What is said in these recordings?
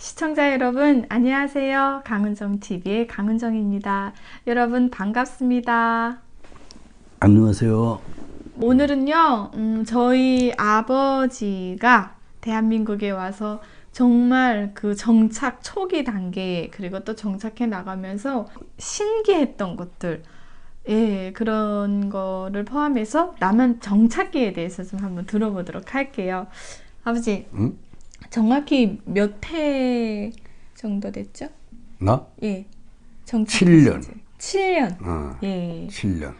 시청자 여러분, 안녕하세요. 강은정TV의 강은정입니다. 여러분, 반갑습니다. 안녕하세요. 오늘은요, 음, 저희 아버지가 대한민국에 와서 정말 그 정착 초기 단계, 그리고 또 정착해 나가면서 신기했던 것들, 예, 그런 거를 포함해서 남한 정착기에 대해서 좀 한번 들어보도록 할게요. 아버지, 응? 정확히 몇 회 정도 됐죠? 나? 예. 정착. 7년. 7년. 어, 예. 7년.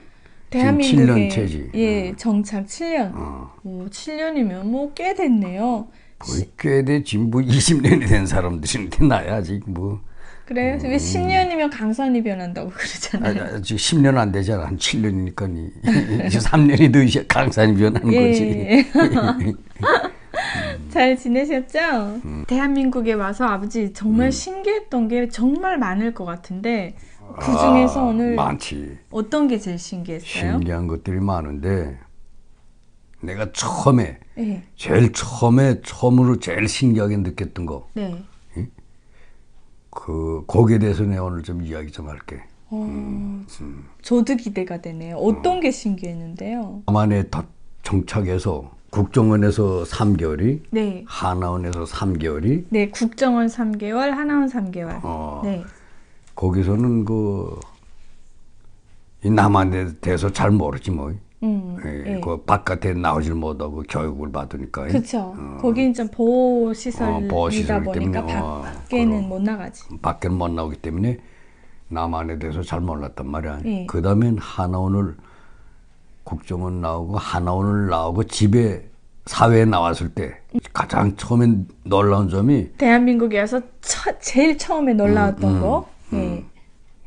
대한민국에 7년 채지. 예, 정착 7년. 어, 오, 7년이면 뭐 꽤 됐네요. 거의 꽤 되지. 뭐 20년이 된 사람들인데 나야 아직 뭐. 그래요? 왜 10년이면 강산이 변한다고 아, 그러잖아요. 아직 10년 안 되잖아. 한 7년이니까. 이제 3년이 더 이제 강산이 변하는 거지. 예. 잘 지내셨죠? 대한민국에 와서 아버지 정말 신기했던 게 정말 많을 것 같은데 그 중에서 아, 오늘 많지. 어떤 게 제일 신기했어요? 신기한 것들이 많은데 내가 처음에 예. 제일 처음에 처음으로 제일 신기하게 느꼈던 거. 네. 그 거기에 대해서 내가 오늘 좀 이야기 좀 할게. 어, 저도 기대가 되네요. 어떤 게 신기했는데요? 남한에 다 정착해서 국정원에서 3개월이 네. 하나원에서 3개월이 네, 국정원 3개월, 하나원 3개월. 어, 네. 거기서는 그 이 남한에 대해서 잘 모르지 뭐. 음. 예, 예. 그 바깥에 나오질 못하고 교육을 받으니까. 그쵸. 거긴 좀 보호 시설이다 어, 보호시설이기 보니까 때문에, 어, 밖에는. 못 나가지. 밖에는 못 나오기 때문에 남한에 대해서 잘 몰랐단 말이야. 예. 그 다음엔 하나원을 국정원 나오고 하나원을 나오고 집에 사회에 나왔을 때 가장 처음엔 놀라운 점이 대한민국에 와서 처, 제일 처음에 놀라웠던 음, 거. 예.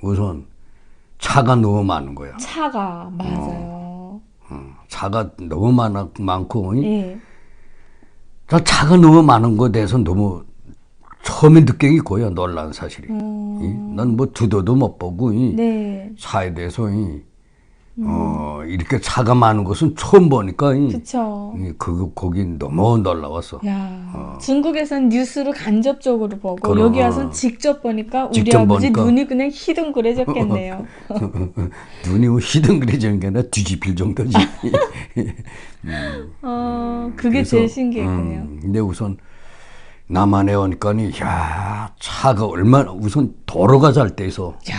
우선 차가 너무 많은 거야. 차가 맞아요. 어, 차가 너무 많아, 많고 이? 예. 저 차가 너무 많은 거에 대해서 너무 처음에 게 그거야 놀란 사실이. 난 뭐 두도도 못 보고 이 어. 네. 차에 대해서 이, 어, 이렇게 차가 많은 것은 처음 보니까 이, 그쵸. 이, 그 거기 너무 놀라웠어. 야, 중국에선 뉴스로 간접적으로 보고 그럼, 여기 어. 와서 직접 보니까 우리 직접 아버지 보니까. 눈이 그냥 희둥그레졌겠네요. 눈이 뭐 희둥그레지는 게 아니라 뒤집힐 정도지. 어, 그게 그래서, 제일 신기했군요. 음, 근데 우선 남한에 오니까니 야 차가 얼마나 우선 도로가 잘 돼서 야,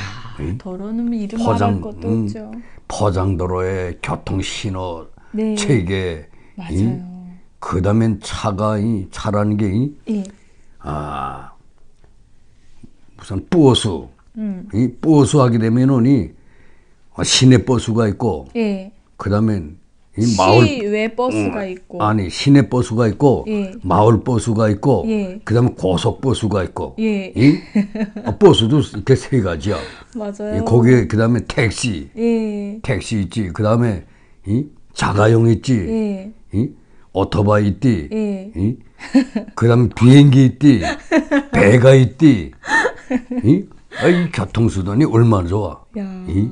더러는 이름 포장, 것도 음, 없죠. 포장도로에 교통 신호 네. 체계 맞아요. 그다음엔 차가 이 차라는 게 이, 예. 아, 무슨 버스, 음. 이 버스 하게 되면은 이 시내 버스가 있고, 예. 그 다음엔 이 마을, 시외 버스가 있고. 아니, 시내 버스가 있고, 예. 마을 버스가 있고, 예. 그 다음에 고속 버스가 있고, 예. 이 아, 버스도 이렇게 세 가지야. 맞아요. 이 거기에 그 다음에 택시, 예. 택시 있지, 그 다음에 이 자가용 있지, 예. 이 오토바이 있디, 예. 이? 그다음 비행기 있디, 배가 있디, 이? 아, 이 교통수단이 얼마나 좋아. 야. 이?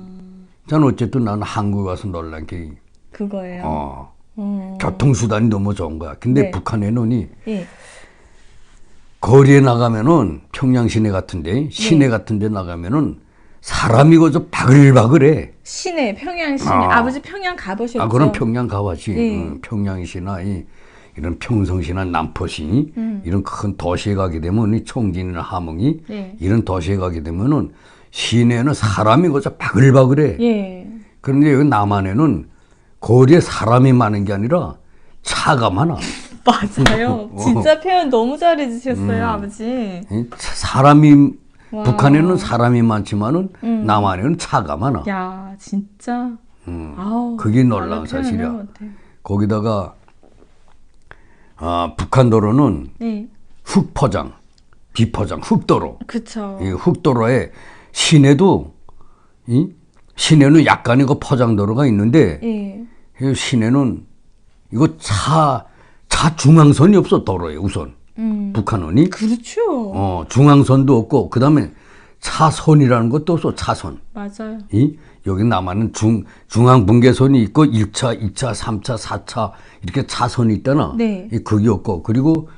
전 어쨌든 나는 한국 와서 놀란 게, 그거예요. 어, 어. 교통수단이 너무 좋은 거야. 근데 네. 북한에는 이 예. 거리에 나가면은 평양 시내 같은데, 시내 네. 같은데 나가면은 사람이 그저 바글바글해. 시내 평양 시내 아. 아. 버지 평양 가보셨죠? 아, 그럼 평양 가봤지. 네. 어, 평양시나 이, 이런 평성시나 남포시 음. 이런 큰 도시에 가게 되면 이 청진이나 함흥이 네. 이런 도시에 가게 되면은 시내는 사람이 그저 바글바글해. 예. 그런데 여기 남한에는 거리에 사람이 많은 게 아니라 차가 많아. 맞아요. 어. 진짜 표현 너무 잘해주셨어요, 아버지. 이 차- 사람이 와. 북한에는 사람이 많지만은 음. 남한에는 차가 많아. 야, 진짜. 음. 아우. 그게 놀라운 사실이야. 거기다가 아, 북한 도로는 네. 흑포장, 비포장, 흑도로. 그쵸. 이 흑도로에 시내도 이 시내는 약간의 그 포장도로가 있는데 예. 이 시내는 이거 차, 차 중앙선이 없어 도로에 우선 음. 북한은이 그렇죠. 어 중앙선도 없고 그 다음에 차선이라는 것도 없어 차선 맞아요. 이 여기 남한은 중 중앙 분계선이 있고 1차, 2차, 3차, 4차 이렇게 차선이 있잖아. 네. 이 그게 없고 그리고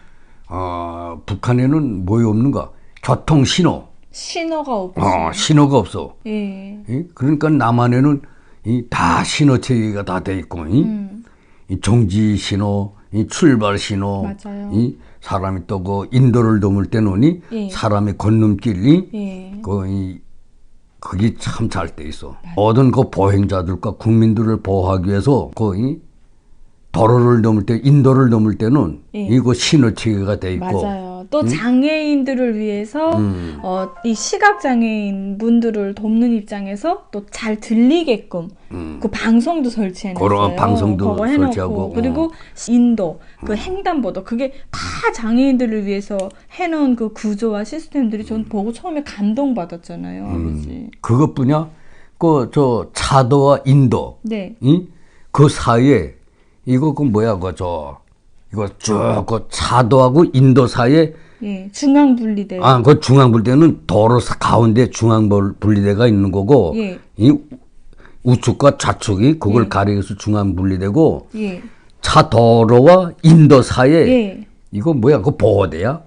어, 북한에는 뭐이 없는가? 교통 신호. 신호가 없어. 어, 신호가 없어. 예. 이? 그러니까 남한에는 이 다 신호 체계가 다 돼 있고, 이? 음. 이 정지 신호, 이 출발 신호, 맞아요. 이 사람이 또 그 인도를 넘을 때는 이 예. 사람이 건너길이 예. 거의 거기 참잘 돼 있어. 모든 그 보행자들과 국민들을 보호하기 위해서 거의 도로를 넘을 때 인도를 넘을 때는 예. 이거 신호 체계가 돼 있고 맞아요. 또 장애인들을 위해서 음. 어, 이 시각 장애인 분들을 돕는 입장에서 또 잘 들리게끔 그 방송도 설치해놨어요. 음. 그런 방송도 그거 해놓고 설치하고, 어. 그리고 인도 그 횡단보도 그게 다 장애인들을 위해서 해놓은 그 구조와 시스템들이 전 보고 처음에 감동받았잖아요, 아버지. 그것뿐이야. 그 저 차도와 인도 네, 이? 그 사이에 이거 그 뭐야 그저 이거 쭉그 차도하고 인도 사이에 예, 중앙 분리대. 아 그 중앙 분리대는 도로 사- 가운데 중앙 벌- 분리대가 있는 거고 예. 이 우측과 좌측이 그걸 예. 가리켜서 중앙 분리되고 예, 차 도로와 인도 사이에 예, 이거 뭐야 그 보호대야?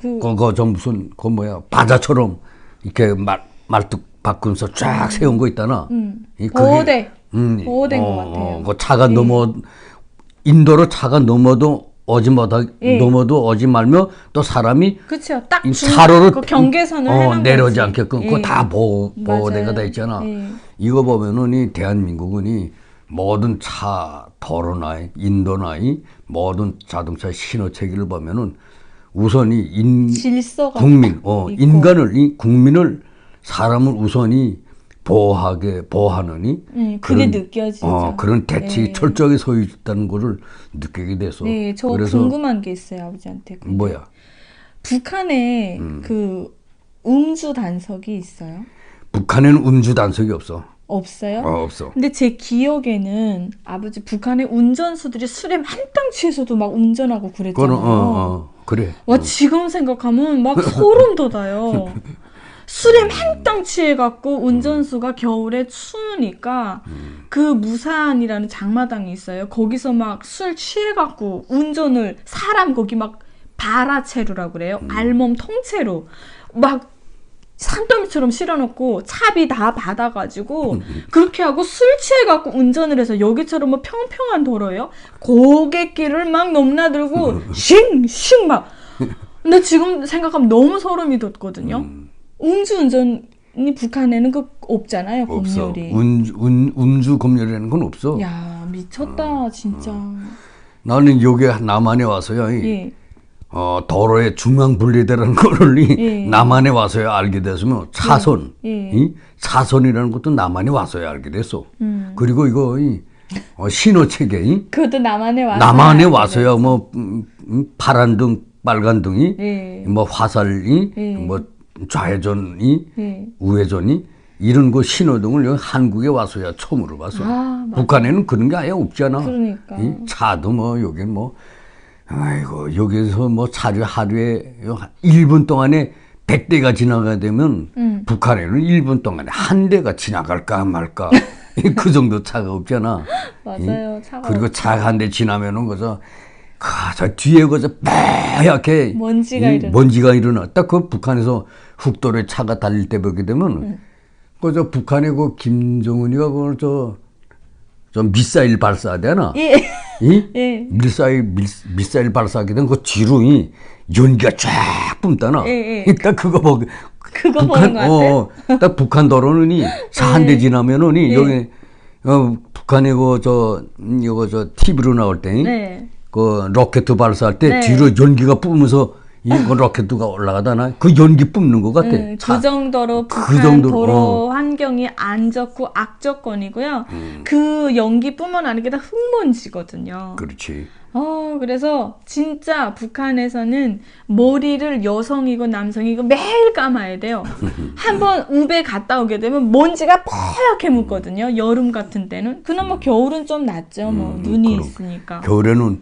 그 그거 저 무슨 그 뭐야 바다처럼 이렇게 말 말뚝 바꾸면서 쫙 세운 거 있다나. 음, 이 보호대. 음, 보호된 어, 것 같아요. 어, 그 차가 넘어 인도로 차가 넘어도 오지 못하 예. 넘어도 오지 말며 또 사람이 그렇죠. 딱 차로를 그 경계선을 어, 내려오지 거지. 않게끔 그거 예. 다 보호 보호대가. 다 있잖아. 예. 이거 보면은 이 대한민국은 이 모든 차 도로나 이 인도나 이 모든 자동차 신호 체계를 보면은 우선이 인 국민, 딱 어, 있고. 인간을 이 국민을 사람을 우선이 보호하게 보호하느니 음, 그게 느껴지죠. 어, 그런 대책이 예. 철저하게 서 있다는 것을 느끼게 돼서 네, 저 그래서 궁금한 게 있어요, 아버지한테. 근데 뭐야 북한에 음. 그 음주 단속이 있어요? 북한에는 음주 단속이 없어. 없어요? 어, 없어. 근데 제 기억에는 아버지 북한의 운전수들이 술에 만땅 취해서도 막 운전하고 그랬잖아요. 어, 어, 그래. 와 지금 생각하면 막 소름 돋아요. 술에 만땅 취해갖고 운전수가 겨울에 추우니까 그 무산이라는 장마당이 있어요. 거기서 막 술 취해갖고 운전을 사람 거기 막 바라체루라고 그래요. 알몸 통째로 막 산더미처럼 실어놓고 차비 다 받아가지고 그렇게 하고 술 취해갖고 운전을 해서 여기처럼 뭐 평평한 도로예요. 고갯길을 막 넘나들고 쉥쉥 막. 근데 지금 생각하면 너무 소름이 돋거든요. 음 주운전이 북한에는 그 없잖아요. 없어. 법률이. 운, 운, 음주 검열이라는 건 없어. 야 미쳤다 진짜. 나는 여기 남한에 와서야 이, 예. 어, 도로의 중앙 분리대라는 거를 이 예. 남한에 와서야 알게 됐으면 차선, 예. 이 차선이라는 것도 남한에 와서야 알게 됐어. 음. 그리고 이거 이 어, 신호 체계, 이 그것도 남한에 와서. 남한에 와서야 뭐 음, 음, 파란 등, 빨간 등이 예. 뭐 화살이 예. 뭐 좌회전이 예. 우회전이 이런 거 신호등을 여기 한국에 와서야 처음으로 봤어. 아, 맞- 북한에는 그런 게 아예 없잖아. 그러니까. 이 차도 뭐 여기 뭐 아이고 여기서 뭐 차를 하루에 1분 동안에 100대가 지나가야 되면 음. 북한에는 1분 동안에 한 대가 지나갈까 말까 그 정도 차가 없잖아. 맞아요. 차가 그리고 차 한 대 지나면은 그저 저 뒤에 그저 뽀얗게 먼지가 이 일어나. 먼지가 일어나. 딱그 북한에서 훅도로에 차가 달릴 때 보게 되면 음. 그저 북한의 그 김정은이가 그걸 저, 저 미사일 발사되나? 예. 이 예. 미사일 미, 미사일 발사하게 된그 뒤로 이 연기가 쫙 뿜다나. 예, 예. 딱 그거 보고 그거 보는 것 같아. 어, 딱 북한 도로는 이차한대 지나면은 이 예. 여기 어 북한의 그저 이거 저 TV로 나올 때. 네. 그 로켓 발사할 때 네. 뒤로 연기가 뿜으면서 이그 로켓가 올라가다나 그 연기 뿜는 것 같아. 음, 차. 그 정도로 그 북한 정도로, 도로 어. 환경이 안 좋고 악조건이고요. 음. 그 연기뿐만 아니라 다 흙먼지거든요. 그렇지. 어, 그래서 진짜 북한에서는 머리를 여성이고 남성이고 매일 감아야 돼요. 한번 우베 갔다 오게 되면 먼지가 뽀얗게 묻거든요. 여름 같은 때는. 그나마 겨울은 좀 낫죠. 뭐 눈이 음, 그럼. 있으니까. 겨울에는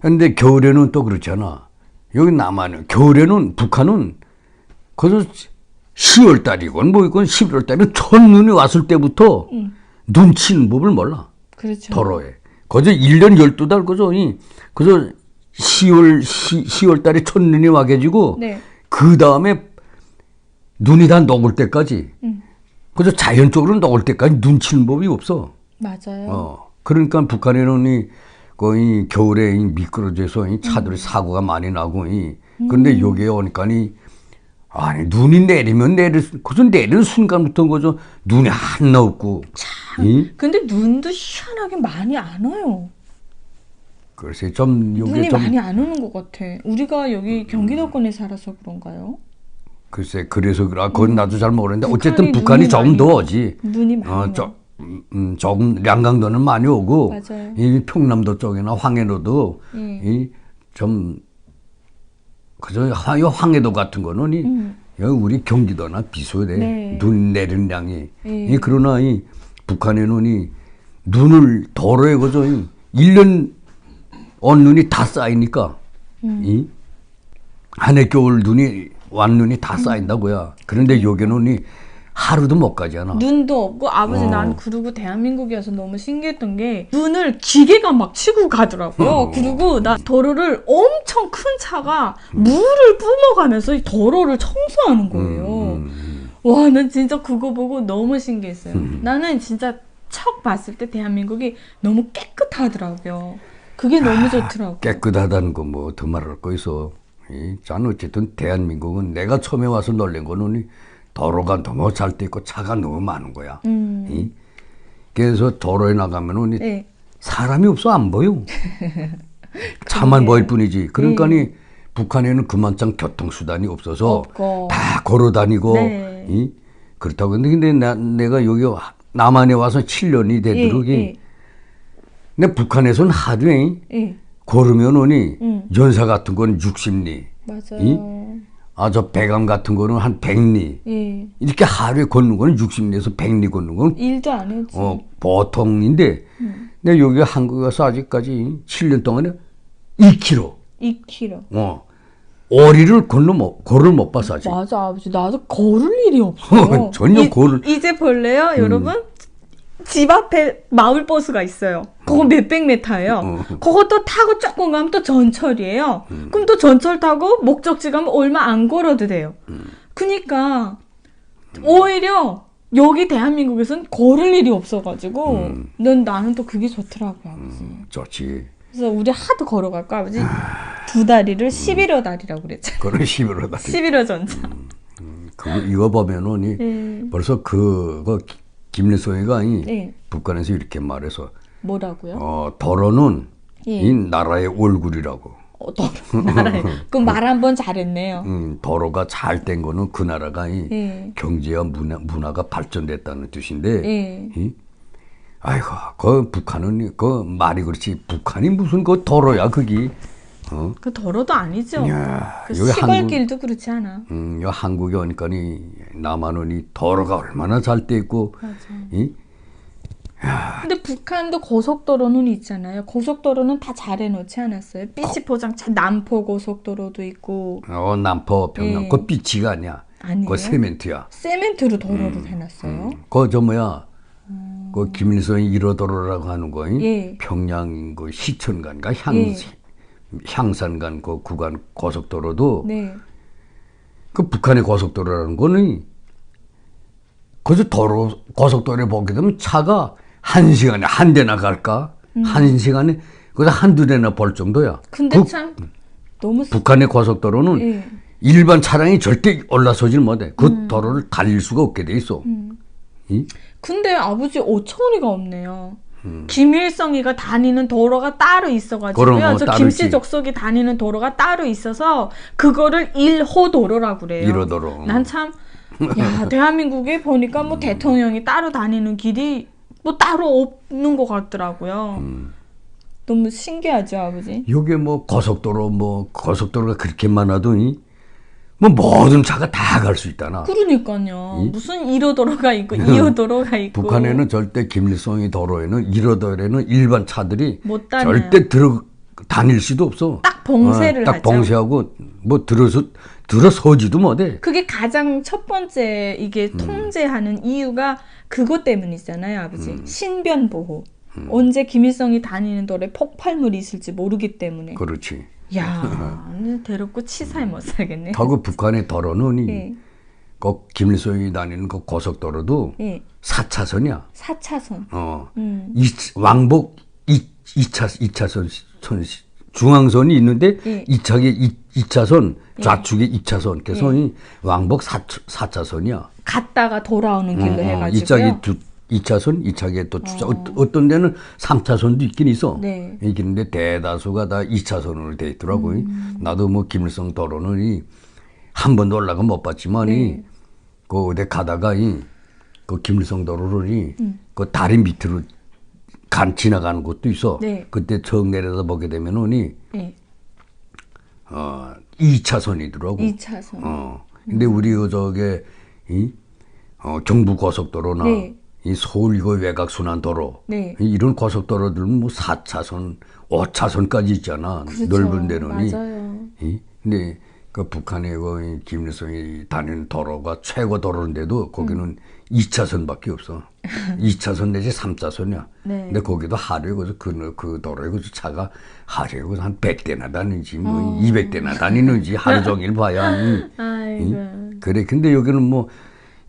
근데 겨울에는 또 그렇잖아. 여기 남한은 겨울에는 북한은 그래서 10월 달이건 뭐 이건 11월 달에 첫눈이 왔을 때부터 음. 눈 치는 법을 몰라. 그렇죠. 도로에. 그저 1년 12달 그저 이 그저 10월 10 월 달에 첫 눈이 와 가지고 네. 그 다음에 눈이 다 녹을 때까지 음. 그저 자연적으로 녹을 때까지 눈 치는 법이 없어. 맞아요. 어. 그러니까 북한에는 이 거의 겨울에 이 미끄러져서 이 차들이 사고가 많이 나고 이 근데 여기에 오니까 이 아니 눈이 내리면 내리 그저 내리는 순간부터 그저 눈이 하나 없고 이 근데 눈도 희한하게 많이 안 와요. 글쎄 좀 눈이 요게 좀 많이 안 오는 것 같아. 우리가 여기 경기도권에 살아서 그런가요? 글쎄 그래서 그라 그건 나도 잘 모르는데 어쨌든 북한이 눈이 많이 더 와. 오지. 눈이 많이 어, 와. 저, 음, 음, 조금 량강도는 많이 오고 맞아요. 이 평남도 쪽이나 황해도도 예. 이좀 그저 화- 이 황해도 같은 거는 이 음. 여기 우리 경기도나 비슷해 네. 눈 내리는 양이 예. 이 그러나 이 북한에는 이 눈을 도로에 그저 이 1년 온 눈이 다 쌓이니까 음. 이 한해 겨울 눈이 완 눈이 다 쌓인다고야 그런데 여기는 이 하루도 못 가잖아 눈도 없고 아버지 어. 난 그리고 대한민국이어서 너무 신기했던 게 눈을 기계가 막 치고 가더라고요. 어. 그리고 나 도로를 엄청 큰 차가 물을 뿜어가면서 이 도로를 청소하는 거예요. 음, 와, 난 진짜 그거 보고 너무 신기했어요. 나는 진짜 척 봤을 때 대한민국이 너무 깨끗하더라고요. 그게 너무 좋더라고요. 깨끗하다는 거 뭐 더 말할 거 있어. 이, 전 어쨌든 대한민국은 내가 처음에 와서 놀란 거는 이 도로가 너무 잘 돼 있고 차가 너무 많은 거야. 음, 이, 그래서 도로에 나가면은 이 네. 사람이 없어 안 보여. 차만 보일 뿐이지. 그러니까 이 북한에는 그만큼 교통수단이 없어서 없고. 다 걸어 다니고 네. 이, 그렇다고 근데, 근데 나, 내가 여기 남한에 와서 7년이 되도록이 예, 근데 북한에서는 하루에 예, 걸으면 오니 음. 연사 같은 거는 60리 맞아요. 아 저 배감 같은 거는 한 100리 예. 이렇게 하루에 걷는 거는 60리에서 100리 걷는 건 일도 안 했지. 어, 보통인데 음. 근데 여기 한국에 와서 아직까지 7년 동안에 2km 2km. 어 오리를 건너 못 걸을 못 봐서 아직 맞아, 아버지. 나도 걸을 일이 없어요. 전혀 이, 걸을- 이제 볼래요, 여러분? 집 앞에 마을 버스가 있어요. 그거 몇백 메타예요. 어. 그것도 타고 조금 가면 또 전철이에요. 그럼 또 전철 타고 목적지 가면 얼마 안 걸어도 돼요. 그니까 오히려 여기 대한민국에선 걸을 일이 없어가지고 넌 나는 또 그게 좋더라고요, 아버지. 좋지 그래서 우리 하도 걸어갈까, 아버지? 두 다리를 11호 다리라고 그랬잖아. 그런 11월 다 11호 전차. 그거 이거 보면은 이 네. 벌써 그거 김일성이가 이 네. 북한에서 이렇게 말해서 뭐라고요? 어 도로는 예. 이 나라의 얼굴이라고 어, 더 말해. 그럼 말 한 번 잘했네요. 음, 도로가 잘 된 거는 그 나라가 이 예. 경제와 문화, 문화가 발전됐다는 뜻인데, 예. 이, 아이고, 그 북한은 그 말이 그렇지 북한이 무슨 그 도로야 그게, 어? 그 더러도 아니죠. 야, 그 시골길도 그렇지 않아. 음, 요 한국에 오니까니 남한은 이 도로가 얼마나 잘 돼 있고, 맞아. 이, 근데 북한도 고속도로는 있잖아요. 고속도로는 다 잘 해놓지 않았어요. 삐치 포장 차- 남포 고속도로도 있고 어 남포 평양 예. 그 비치가 아니야, 아니에요. 그 세멘트야. 세멘트로 도로를 해놨어요. 그저 뭐야, 그 김일성이 1호도로라고 하는 거, 이 예. 평양 그 시천간가 향 예. 향산간 그 구간 고속도로도 네. 그 북한의 고속도로라는 거는 그저 도로 고속도로에 보게 되면 차가 한 시간에 한 대나 갈까? 한 시간에 그래서 한두 대나 볼 정도야. 근데 그 참 너무 북한의 고속도로는 예. 일반 차량이 절대 올라서질 못해. 그 음. 도로를 달릴 수가 없게 돼 있어. 이? 근데 아버지 오천이가 없네요. 음. 김일성이가 다니는 도로가 따로 있어가지고요. 어, 저 김씨. 족속이 다니는 도로가 따로 있어서 그거를 1호 도로라고 그래요. 1호 도로. 난 참, 야, 대한민국에 보니까 음. 뭐 대통령이 따로 다니는 길이 뭐 따로 없는 것 같더라고요. 음. 너무 신기하죠, 아버지? 요게 뭐 고속도로 뭐 고속도로가 그렇게 많아도 이? 뭐 모든 차가 다 갈 수 있다나. 그러니까요. 이? 무슨 1호 도로가 있고 2호 도로가 있고. 북한에는 절대 김일성의 도로에는 1호도로에는 일반 차들이. 절대 들어 다닐 수도 없어. 딱 봉쇄를 어, 딱 하죠. 봉쇄하고 뭐 들어서 들어서지도 못해. 그게 가장 첫 번째 이게 음. 통제하는 이유가 그것 때문이잖아요, 아버지. 음. 신변 보호. 언제 김일성이 다니는 도로에 폭발물이 있을지 모르기 때문에. 그렇지. 야, 대놓고 치사에 못 살겠네. 하고 북한의 도로는 예, 그 김일성이 다니는 그 고속도로도 예. 4차선이야. 4차선. 어. 음. 이, 왕복 2, 이차이차선 선, 중앙선이 있는데 예. 이차게이차선 좌측에 이차선 그래서 이 왕복 4, 사차선이야 갔다가 돌아오는 길로. 어, 이 짝이 두, 2차선, 이차게 또 주차. 어. 어떤 데는 3차선도 있긴 있어. 네. 있긴데 대다수가 다 2차선으로 돼 있더라고. 요 음. 나도 뭐 김일성 도로는 이, 한 번도 올라가 못 봤지만, 이, 네. 그 어디 가다가 이, 그 김일성 도로를 이, 음. 그 다리 밑으로 간 지나가는 곳도 있어. 네. 그때 처음 내려다 보게 되면은 이, 예, 어, 2차선이더라고. 2차선. 어. 근데 우리 그 저게 이 어, 경부 고속도로나 네. 이 서울 이거 외곽 순환 도로 네. 이- 이런 고속도로들은 뭐 4차선, 5차선까지 있잖아. 그렇죠. 넓은 데는 이. 근데 그 북한의 그 김일성이 다니는 도로가 최고 도로인데도 거기는 음. 2차선밖에 없어. 2차선 내지 3차선이야. 네. 근데 거기도 하루에 그래서 그, 그 도로에 그 차가 하루에 그래서 한 100대나 다니지, 어. 뭐 200대나 다니는지 하루 종일 봐야. 이. 아이고. 그래. 근데 여기는 뭐, 이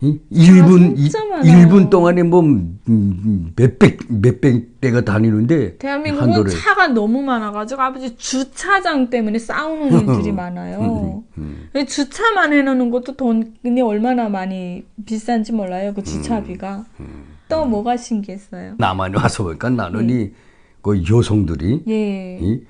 1분, 이, 진짜 많아요. 1분 동안에 뭐, 음, 몇백, 몇백 대가 다니는데. 대한민국은. 차가 너무 많아가지고 아버지 주차장 때문에 싸우는 일들이 많아요. 음, 주차만 해놓는 것도 돈이 얼마나 많이 비싼지 몰라요. 그 주차비가. 음, 또 뭐가 신기했어요. 남한에 와서 보니까 나는 이, 그 여성들이, 예. 이,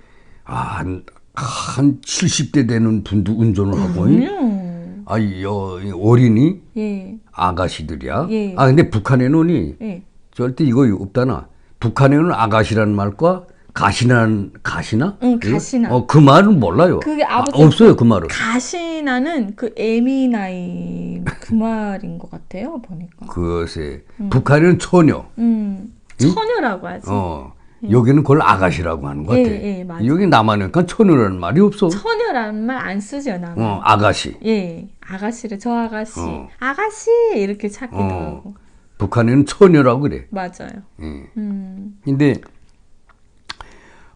아, 한, 한 70대 되는 분도 운전을 하고, 이, 음. 아, 이, 여, 이 어린이 예. 아가씨들이야. 예. 아, 근데 북한에는 이, 예. 절대 이거 없다나. 북한에는 아가씨라는 말과 가시나는 가시나? 응, 가시나. 어, 그 말은 몰라요. 그게 아, 아버지 없어요, 그 말은. 가시나는 그 에미 나이 그 말인 것 같아요. 보니까. 그것에 북한에는 처녀. 음. 처녀라고 하지. 어. 여기는 그걸 아가씨라고 하는 것 예, 같아. 예, 맞아요. 여기 남한이니까 처녀라는 말이 없어. 처녀라는 말 안 쓰죠, 나는. 어, 아가씨. 예, 아가씨를 저 아가씨, 어. 아가씨 이렇게 찾기도 어. 하고 북한에는 처녀라고 그래. 맞아요. 예. 음, 근데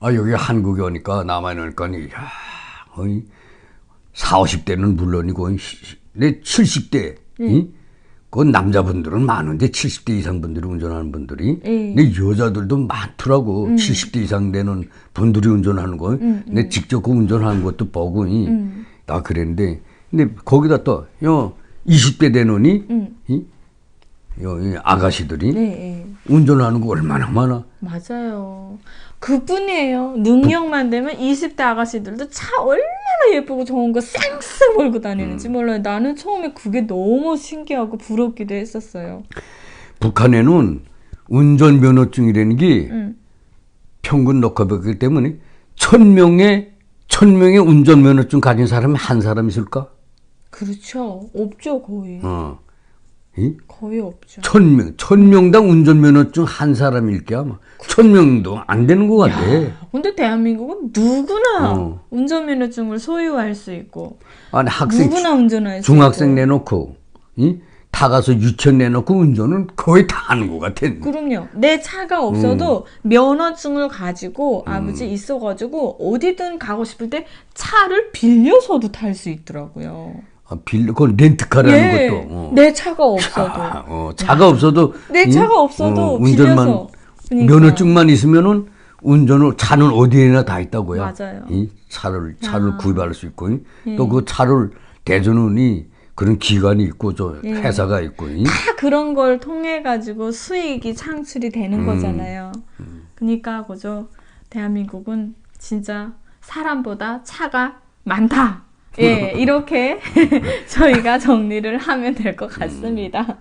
아 여기 한국에 오니까 남한에 오니까 야, 거의 4, 50대는 물론이고 내 70대 이? 그 남자분들은 많은데 70대 이상 분들이 운전하는 분들이. 예. 근데 여자들도 많더라고. 70대 이상 되는 분들이 운전하는 거. 근데 직접 그 운전하는 것도 보고 이, 나 그랬는데. 근데 거기다 또요 20대 되느니? 음. 이, 요, 이 아가씨들이 네, 예. 운전하는 거 얼마나 많아? 맞아요. 그뿐이에요. 능력만 되면 20대 아가씨들도 차 얼마나 예쁘고 좋은 거 쌩쌩 몰고 다니는지 몰라요. 나는 처음에 그게 너무 신기하고 부럽기도 했었어요. 북한에는 운전면허증이라는 게 음. 평균 녹화벽이기 때문에 천 명의 천 명의 운전면허증 가진 사람이 한 사람 있을까? 그렇죠. 없죠, 거의. 어, 이? 거의 없죠. 천 명, 천 명당 운전면허증 한 사람일 게 아마 천 명도 안 되는 것 같아. 근데 대한민국은 누구나 어. 운전면허증을 소유할 수 있고 아니 학생 누구나 운전할 수 중학생 있고. 내놓고 이? 다 가서 유치원 내놓고 운전은 거의 다 하는 것 같아. 그럼요. 내 차가 없어도 면허증을 가지고 아버지 있어가지고 어디든 가고 싶을 때 차를 빌려서도 탈 수 있더라고요. 아, 빌, 그건 렌트카라는 것도. 어. 내 차가 없어도 아, 어, 차가 없어도 내 이? 차가 없어도 어, 운전만 빌려서. 그러니까. 면허증만 있으면은 운전을 차는 어디에나 다 있다고요. 맞아요. 이 차를 차를 아. 구입할 수 있고 예. 또그 차를 대주는 이 그런 기관이 있고 저 예. 회사가 있고 이. 다 그런 걸 통해 가지고 수익이 창출이 되는 음. 거잖아요. 그러니까 그죠. 대한민국은 진짜 사람보다 차가 많다. 예, 이렇게 저희가 정리를 하면 될 것 같습니다.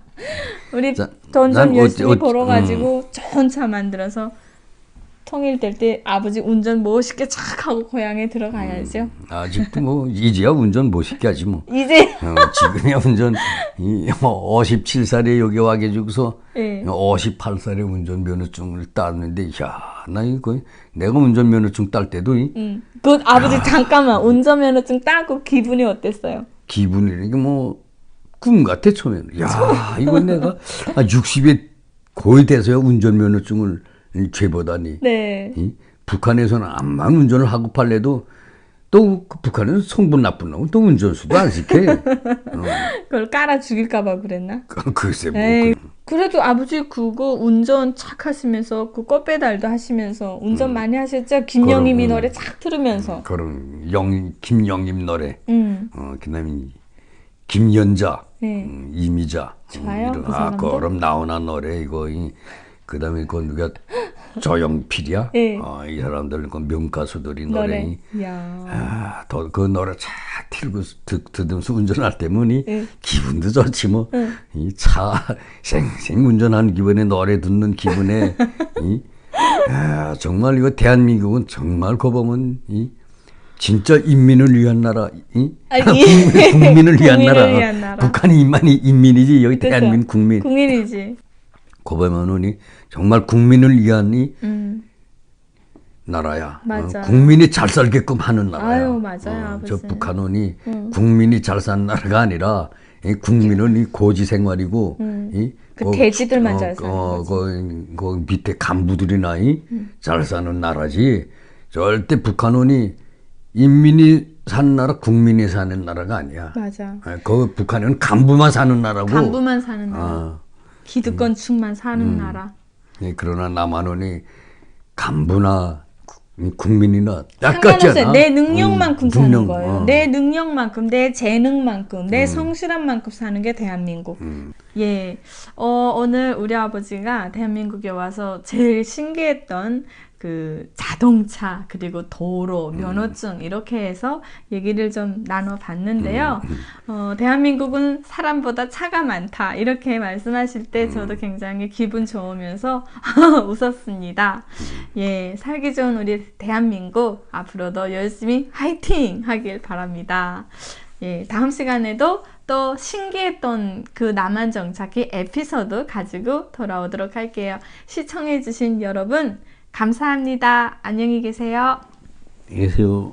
우리 자, 돈좀난 열심히 어찌- 벌어가지고 좋은 차 만들어서 통일될 때 아버지 운전 멋있게 착 하고 고향에 들어가야죠. 아직도 뭐 이제야 운전 못시게 하지 뭐. 이제 어, 지금이야 운전 이 뭐 57살에 여기 와 계시고서 예. 58살에 운전 면허증을 땄는데 야나 이거 내가 운전 면허증 딸 때도 이 음. 그 아버지 잠깐만 운전면허증 따고 기분이 어땠어요? 기분이 이게 뭐꿈 같아 처음에는. 야 이건 내가 아, 60에 거의 돼서야 운전면허증을 죄보다니. 네. 이? 북한에서는 암만 운전을 하고 팔래도 또그 북한은 성분 나쁜 놈은 또 운전수도 안 시켜. 그걸 깔아 죽일까봐 그랬나? 글쎄 뭐. 에이, 그- 그래도 아버지 그거 운전 착 하시면서 그 꽃 배달도 하시면서 운전 많이 하셨죠? 김영임이 음. 음. 노래 착 들으면서. 그런 영 김영임 노래. 음. 어, 그다음에 김연자, 네. 음, 이미자. 좋아요, 그 아? 그럼 나오나 노래 이거. 이, 그다음에 그 누가 조영필이야. 네. 어, 이 사람들 그 명가수들이 노래. 아, 더, 그 노래 쫙 틀고 듣, 듣으면서 운전할 때면이 네. 기분도 좋지 뭐. 네. 이차 생생 운전하는 기분에 노래 듣는 기분에 이 아, 정말 이거 대한민국은 정말 거 보면 이 진짜 인민을 위한 나라, 이 국민, 국민을 위한 국민을 나라. 위한 나라. 북한이 인만이 인민이지 여기? 대한민국 국민. 국민이지. 거 보면은 이 정말 국민을 위한 이 음. 나라야. 맞아. 어, 국민이 잘 살게끔 하는 나라야. 아유, 맞아요, 어, 저. 북한은 음. 국민이 잘 사는 나라가 아니라 이 국민은 이 고지 생활이고 이그 돼지들만 잘 사는 어, 거지. 음. 그, 그 밑에 간부들이나 이잘 사는 나라지. 절대 북한은 인민이 사는 나라, 국민이 사는 나라가 아니야. 맞아. 아, 그 북한은 간부만 사는 나라고. 간부만 사는 나라. 아, 기득권층만 사는 음. 나라. 예, 그러나 남한은 간부나 구- 국민이나. 않아? 내 능력만큼 음, 사는 능력, 거예요. 어. 음. 내 능력만큼, 내 재능만큼, 내 성실함 만큼 사는 게 대한민국. 예. 어, 오늘 우리 아버지가 대한민국에 와서 제일 신기했던 그 자동차, 그리고 도로, 음. 면허증, 이렇게 해서 얘기를 좀 나눠 봤는데요. 음, 어, 대한민국은 사람보다 차가 많다. 이렇게 말씀하실 때 저도 굉장히 기분 좋으면서 웃었습니다. 예, 살기 좋은 우리 대한민국 앞으로도 열심히 화이팅 하길 바랍니다. 예, 다음 시간에도 또 신기했던 그 남한 정착기 에피소드 가지고 돌아오도록 할게요. 시청해주신 여러분, 감사합니다. 안녕히 계세요. 안녕히 계세요.